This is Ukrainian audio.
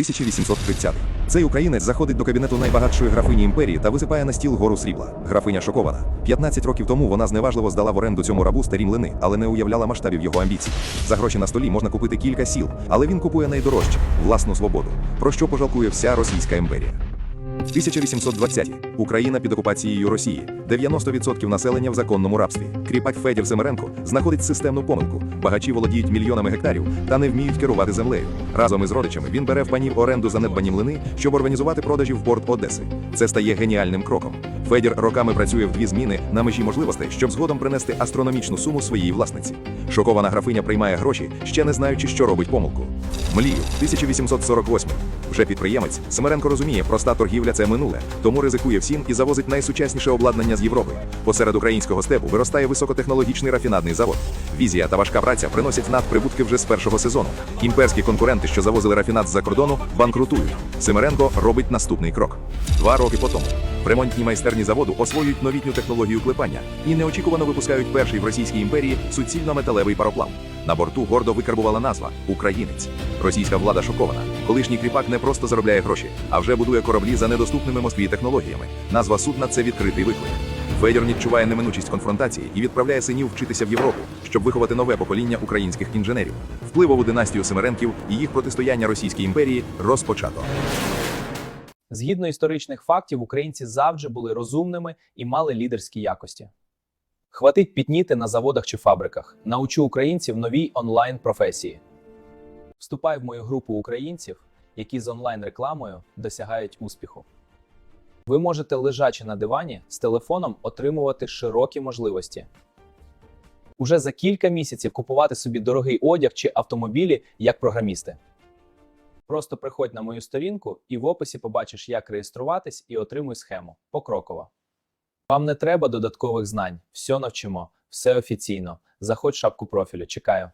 1830. Цей українець заходить до кабінету найбагатшої графині імперії та висипає на стіл гору срібла. Графиня шокована. 15 років тому вона зневажливо здала в оренду цьому рабу старі млини, але не уявляла масштабів його амбіцій. За гроші на столі можна купити кілька сіл, але він купує найдорожче власну свободу, про що пожалкує вся Російська імперія. 1820-ті. Україна під окупацією Росії. 90% населення в законному рабстві. Кріпак Федір Семеренко знаходить системну помилку. Багачі володіють мільйонами гектарів та не вміють керувати землею. Разом із родичами він бере в панів оренду занедбані млини, щоб організувати продажі в порт Одеси. Це стає геніальним кроком. Федір роками працює в дві зміни на межі можливостей, щоб згодом принести астрономічну суму своїй власниці. Шокована графиня приймає гроші, ще не знаючи, що робить помилку. Млію, 1848. Вже підприємець Семеренко розуміє, проста торгівля це минуле, тому ризикує всім і завозить найсучасніше обладнання з Європи. Посеред українського степу виростає високотехнологічний рафінадний завод. Візія та важка праця приносять надприбутки вже з першого сезону. Імперські конкуренти, що завозили рафінад з-за кордону, банкрутують. Семеренко робить наступний крок. Два роки по тому. В ремонтній майстерні заводу освоюють новітню технологію клепання і неочікувано випускають перший в Російській імперії суцільно-металевий пароплав. На борту гордо викарбувала назва Українець. Російська влада шокована. Колишній кріпак не просто заробляє гроші, а вже будує кораблі за недоступними Москві технологіями. Назва судна це відкритий виклик. Федір відчуває неминучість конфронтації і відправляє синів вчитися в Європу, щоб виховати нове покоління українських інженерів. Впливову династію Семеренків і їх протистояння Російській імперії розпочато. Згідно історичних фактів, українці завжди були розумними і мали лідерські якості. Хватить пітніти на заводах чи фабриках. Научу українців новій онлайн професії. Вступай в мою групу українців, які з онлайн рекламою досягають успіху. Ви можете, лежачи на дивані, з телефоном отримувати широкі можливості. Уже за кілька місяців купувати собі дорогий одяг чи автомобілі як програмісти. Просто приходь на мою сторінку і в описі побачиш, як реєструватись і отримуй схему покроково. Вам не треба додаткових знань, все навчимо, все офіційно. Заходь в шапку профілю, чекаю.